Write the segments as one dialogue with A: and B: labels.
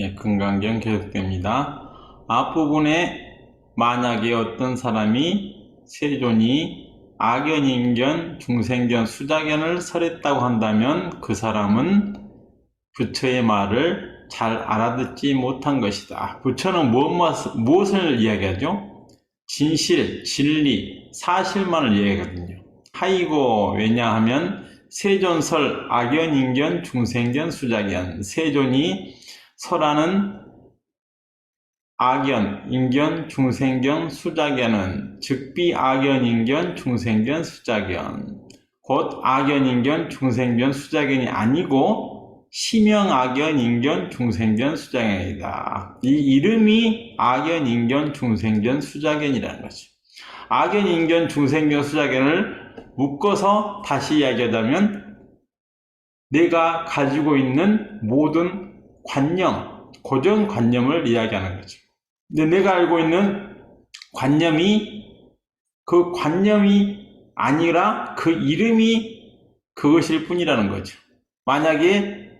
A: 예, 금강경 계속됩니다. 앞부분에 만약에 어떤 사람이 세존이 악연 인견, 중생견, 수자견을 설했다고 한다면 그 사람은 부처의 말을 잘 알아듣지 못한 것이다. 부처는 무엇, 무엇을 이야기하죠? 진실, 진리, 사실만을 이야기하거든요. 하이고 왜냐하면 세존설, 악연 인견, 중생견, 수자견 세존이 설하는 악연, 인견, 중생견, 수자견은 즉비 악연, 인견, 중생견, 수자견 곧 악연, 인견, 중생견, 수자견이 아니고 시명 악연, 인견, 중생견, 수자견이다. 이 이름이 악연, 인견, 중생견, 수자견이라는 거죠. 악연, 인견, 중생견, 수자견을 묶어서 다시 이야기하자면 내가 가지고 있는 모든 관념, 고정관념을 이야기하는 거죠. 근데 내가 알고 있는 관념이 그 관념이 아니라 그 이름이 그것일 뿐이라는 거죠. 만약에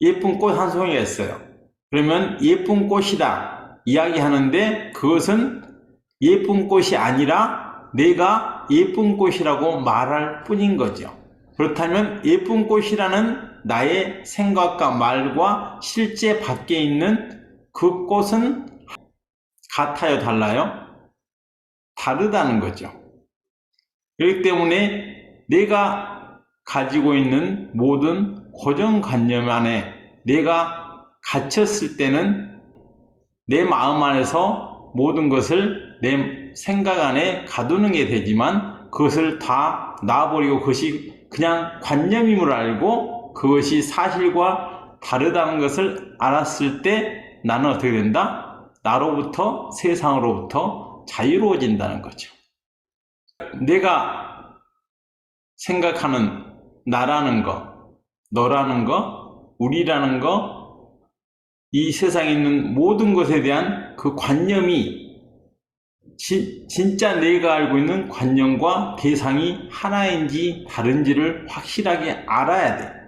A: 예쁜 꽃 한 송이가 있어요. 그러면 예쁜 꽃이다 이야기하는데 그것은 예쁜 꽃이 아니라 내가 예쁜 꽃이라고 말할 뿐인 거죠. 그렇다면 예쁜 꽃이라는 나의 생각과 말과 실제 밖에 있는 그 꽃은 같아요, 달라요? 다르다는 거죠. 그렇기 때문에 내가 가지고 있는 모든 고정관념 안에 내가 갇혔을 때는 내 마음 안에서 모든 것을 내 생각 안에 가두는 게 되지만 그것을 다 놔버리고 그것이 그냥 관념임을 알고 그것이 사실과 다르다는 것을 알았을 때 나는 어떻게 된다? 나로부터 세상으로부터 자유로워진다는 거죠. 내가 생각하는 나라는 거, 너라는 거, 우리라는 거, 이 세상에 있는 모든 것에 대한 그 관념이 지, 진짜 내가 알고 있는 관념과 대상이 하나인지 다른지를 확실하게 알아야 돼.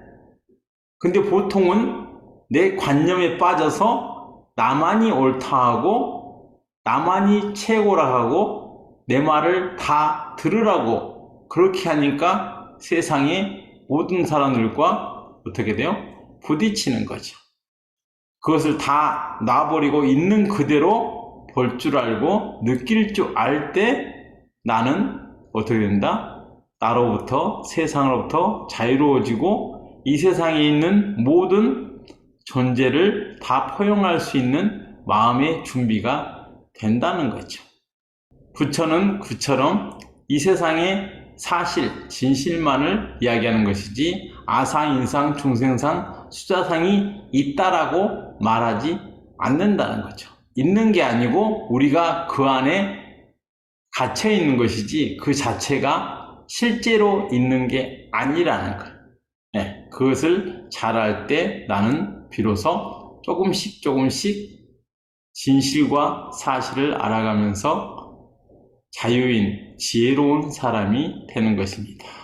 A: 근데 보통은 내 관념에 빠져서 나만이 옳다 하고 나만이 최고라 하고 내 말을 다 들으라고 그렇게 하니까 세상의 모든 사람들과 어떻게 돼요? 부딪히는 거죠. 그것을 다 놔버리고 있는 그대로 볼 줄 알고 느낄 줄 알 때 나는 어떻게 된다? 나로부터 세상으로부터 자유로워지고 이 세상에 있는 모든 존재를 다 포용할 수 있는 마음의 준비가 된다는 거죠. 부처는 그처럼 이 세상의 사실, 진실만을 이야기하는 것이지 아상, 인상, 중생상, 수자상이 있다라고 말하지 않는다는 거죠. 있는 게 아니고 우리가 그 안에 갇혀 있는 것이지 그 자체가 실제로 있는 게 아니라는 거예요. 네, 그것을 잘할 때 나는 비로소 조금씩 조금씩 진실과 사실을 알아가면서 자유인, 지혜로운 사람이 되는 것입니다.